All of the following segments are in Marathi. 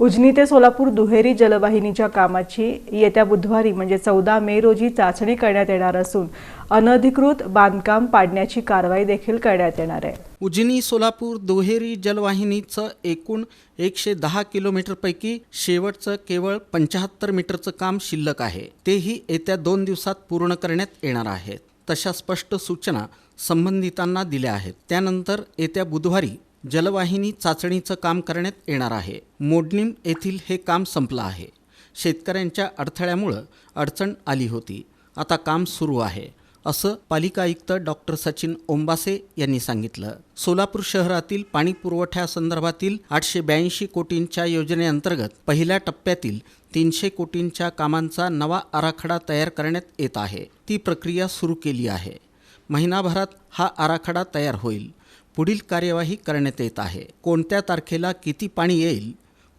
उजनी ते सोलापूर दुहेरी जलवाहिनीच्या कामाची येत्या बुधवारी म्हणजे चौदा मे रोजी चाचणी करण्यात येणार असून अनधिकृत बांधकाम पाडण्याची कारवाई देखील करण्यात येणार आहे. उजनी सोलापूर दुहेरी जलवाहिनीचं एकूण एकशे दहा किलोमीटरपैकी शेवटचं केवळ पंच्याहत्तर मीटरचं काम शिल्लक आहे. तेही येत्या दोन दिवसात पूर्ण करण्यात येणार आहेत. तशा स्पष्ट सूचना संबंधितांना दिल्या आहेत. त्यानंतर येत्या बुधवारी जलवाहिनी चाचणीचं काम करण्यात येणार आहे. मोडणीम येथील हे काम संपलं आहे. शेतकऱ्यांच्या अडथळ्यामुळं अडचण आली होती. आता काम सुरू आहे असं पालिका आयुक्त डॉक्टर सचिन ओंबासे यांनी सांगितलं. सोलापूर शहरातील पाणी पुरवठ्यासंदर्भातील आठशे ब्याऐंशी कोटींच्या योजनेअंतर्गत पहिल्या टप्प्यातील तीनशे कोटींच्या कामांचा नवा आराखडा तयार करण्यात येत आहे. ती प्रक्रिया सुरू केली आहे. महिनाभरात हा आराखडा तयार होईल. पुढील कार्यवाही करण्यात येत आहे. कोणत्या तारखेला किती पाणी येईल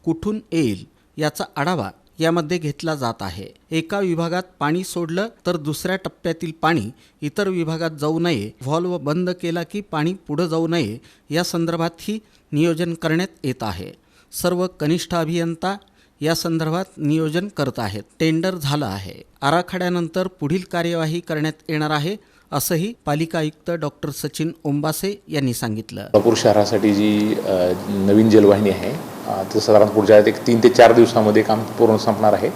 कुठून येईल याचा आढावा यामध्ये घेतला जात आहे. एका विभागात पाणी सोडलं तर दुसऱ्या टप्प्यातील पाणी इतर विभागात जाऊ नये व्हॉल्व बंद केला की पाणी पुढं जाऊ नये या संदर्भातही नियोजन करण्यात येत आहे. सर्व कनिष्ठ अभियंता या संदर्भात नियोजन करत आहेत. टेंडर झालं आहे. आराखड्यानंतर पुढील कार्यवाही करण्यात येणार आहे. असंही पालिका आयुक्त डॉक्टर सचिन ओंबासे यांनी सांगितलं. सोलापूर शहरासाठी जी नवीन जलवाहिनी आहे तर साधारण पुढच्या एक तीन ते चार दिवसामध्ये काम पूर्ण संपणार आहे.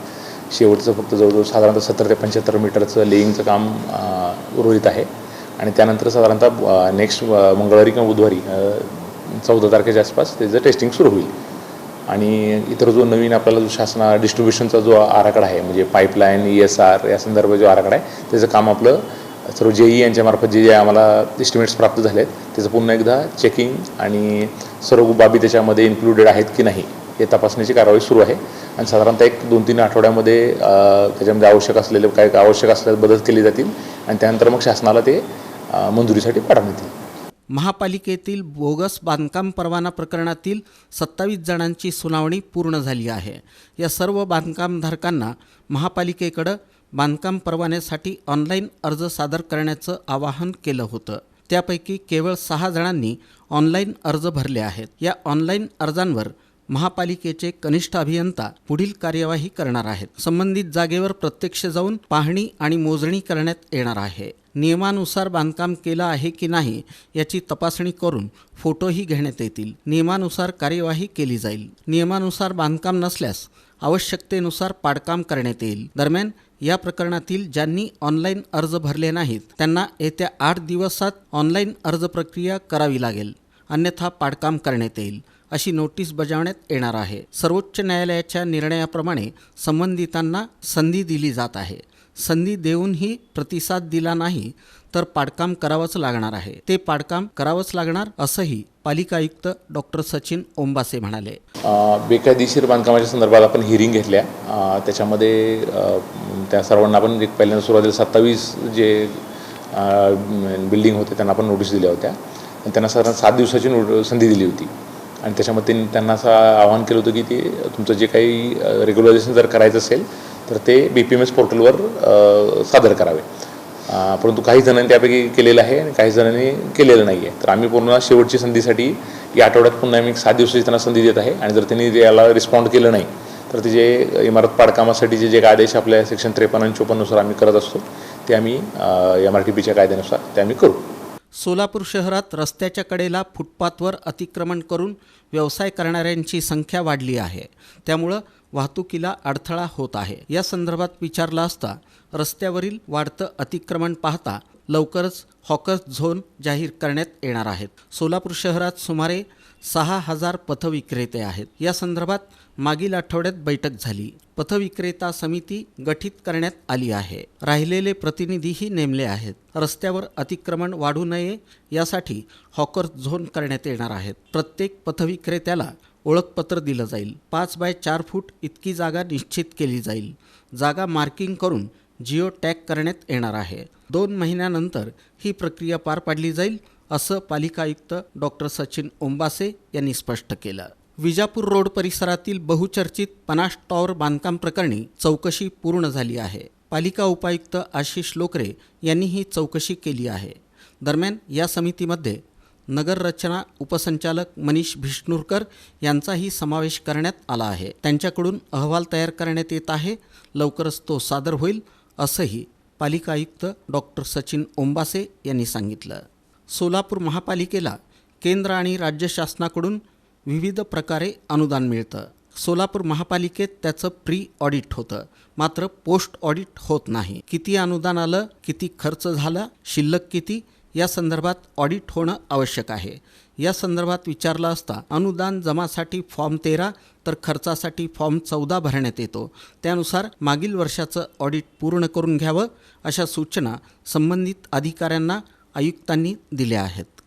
शेवटचं फक्त जवळजवळ साधारणतः सत्तर ते पंच्याहत्तर मीटरचं लेईंगचं काम अ, उर्वरित आहे. आणि त्यानंतर साधारणतः नेक्स्ट मंगळवारी किंवा बुधवारी चौदा तारखेच्या आसपास त्याचं टेस्टिंग सुरू होईल. आणि इतर जो नवीन आपल्याला जो शासना डिस्ट्रीब्युशनचा जो आराखडा आहे म्हणजे पाईपलाईन ई एस आर या संदर्भात जो आराखडा आहे त्याचं काम आपलं सर्व ई यांच्यामार्फत जे जे आम्हाला एस्टिमेट्स प्राप्त झाले आहेत त्याचं पुन्हा एकदा चेकिंग आणि सर्व बाबी त्याच्यामध्ये इन्क्लुडेड आहेत की नाही हे तपासण्याची कारवाई सुरू आहे. आणि साधारणतः एक दोन तीन आठवड्यामध्ये त्याच्यामध्ये आवश्यक असलेले काय आवश्यक असलेले बदल केले जातील आणि त्यानंतर मग शासनाला ते मंजुरीसाठी पाठवण्यात येईल. महापालिकेतील बोगस बांधकाम परवाना प्रकरणातील सत्तावीस जणांची सुनावणी पूर्ण झाली आहे. या सर्व बांधकामधारकांना महापालिकेकडं बांधकाम परवान्यासाठी ऑनलाईन अर्ज सादर करण्याचं आवाहन केलं होतं. त्यापैकी केवळ सहा जणांनी ऑनलाईन अर्ज भरले आहेत. या ऑनलाईन अर्जांवर महापालिकेचे कनिष्ठ अभियंता पुढील कार्यवाही करणार आहेत. संबंधित जागेवर प्रत्यक्ष जाऊन पाहणी आणि मोजणी करण्यात येणार आहे. नियमानुसार बांधकाम केलं आहे की नाही याची तपासणी करून फोटोही घेण्यात येतील. नियमानुसार कार्यवाही केली जाईल. नियमानुसार बांधकाम नसल्यास आवश्यकतेनुसार पाडकाम करण्यात येईल. दरम्यान या प्रकरणातील ज्यांनी ऑनलाईन अर्ज भरले नाहीत त्यांना येत्या आठ दिवसात ऑनलाईन अर्ज प्रक्रिया करावी लागेल. अन्यथा पाडकाम करण्यात येईल अशी नोटीस बजावण्यात येणार आहे. सर्वोच्च न्यायालयाच्या निर्णयाप्रमाणे संबंधितांना संधी दिली जात आहे. संधी देऊनही प्रतिसाद दिला नाही तर पाडकाम करावंच लागणार आहे. ते पाडकाम करावंच लागणार असंही पालिका आयुक्त डॉक्टर सचिन ओंबासे म्हणाले. बेकायदेशीर बांधकामाच्या संदर्भात आपण हिअरिंग घेतल्या. त्याच्यामध्ये त्या सर्वांना आपण एक पहिल्यांदा सुरुवातीला सत्तावीस जे बिल्डिंग होते त्यांना आपण नोटीस दिल्या होत्या. आणि त्यांना साधारण सात दिवसाची नोट संधी दिली होती. आणि त्याच्यामध्ये त्यांनी- त्यांना असं आवाहन केलं होतं की ते तुमचं जे काही रेग्युलरायझेशन जर करायचं असेल तर ते बी पी एम एस पोर्टलवर सादर करावे. परंतु काही जणांनी त्यापैकी केलेलं आहे आणि काही जणांनी केलेलं नाही आहे तर आम्ही पूर्ण शेवटची संधीसाठी या आठवड्यात पुन्हा आम्ही एक सात दिवसाची त्यांना संधी देत आहे. आणि जर त्यांनी याला रिस्पॉन्ड केलं नाही तर ते जे इमारत पाडकामासाठीचे जे आदेश आपल्या सेक्शन त्रेपन्न आणि चोपन्ननुसार आम्ही करत असतो ते आम्ही एम आर टी पीच्या कायद्यानुसार ते आम्ही करू. सोलापूर शहरात रस्त्याच्या कडेला फुटपाथवर अतिक्रमण करून व्यवसाय करणाऱ्यांची संख्या वाढली आहे. त्यामुळं वाहतुकीला अडथळा होत आहे. या संदर्भात विचारला असता रस्त्यावरील वाढतं अतिक्रमण पाहता लवकरच हॉकर्स झोन जाहीर करण्यात येणार आहेत. सोलापूर शहरात सुमारे सहा हजार पथविक्रेते आहेत. या संदर्भात मागील आठवड्यात बैठक झाली. पथविक्रेता समिती गठीत करण्यात आली आहे. राहिलेले प्रतिनिधीही नेमले आहेत. रस्त्यावर अतिक्रमण वाढू नये यासाठी हॉकर झोन करण्यात येणार आहेत. प्रत्येक पथविक्रेत्याला ओळखपत्र दिलं जाईल. पाच बाय चार फूट इतकी जागा निश्चित केली जाईल. जागा मार्किंग करून जिओ टॅग करण्यात येणार आहे. दोन महिन्यानंतर ही प्रक्रिया पार पाडली जाईल. असं पालिका आयुक्त डॉक्टर सचिन ओंबासे यांनी स्पष्ट केलं. विजापूर रोड परिसरातील बहुचर्चित पनाश टॉवर बांधकाम प्रकरणी चौकशी पूर्ण झाली आहे. पालिका उपायुक्त आशिष लोकरे यांनी ही चौकशी केली आहे. दरम्यान या समितीमध्ये नगर रचना उपसंचालक मनीष भिष्णूरकर यांचाही समावेश करण्यात आला आहे. त्यांच्याकडून अहवाल तयार करण्यात येत आहे. लवकरच तो सादर होईल असंही पालिका आयुक्त डॉक्टर सचिन ओंबासे यांनी सांगितलं. सोलापूर महापालिकेला केंद्र आणि राज्य शासनाकडून विविध प्रकारे अनुदान मिळतं. सोलापूर महापालिकेत त्याचं प्री ऑडिट होतं. मात्र पोस्ट ऑडिट होत नाही. किती अनुदान आलं किती खर्च झाला शिल्लक किती या संदर्भात ऑडिट होणं आवश्यक आहे. या संदर्भात विचारलं असता अनुदान जमासाठी फॉर्म तेरा तर खर्चासाठी फॉर्म चौदा भरण्यात येतो. त्यानुसार मागील वर्षाचं ऑडिट पूर्ण करून घ्यावं अशा सूचना संबंधित अधिकाऱ्यांना आयुक्तांनी दिल्या आहेत.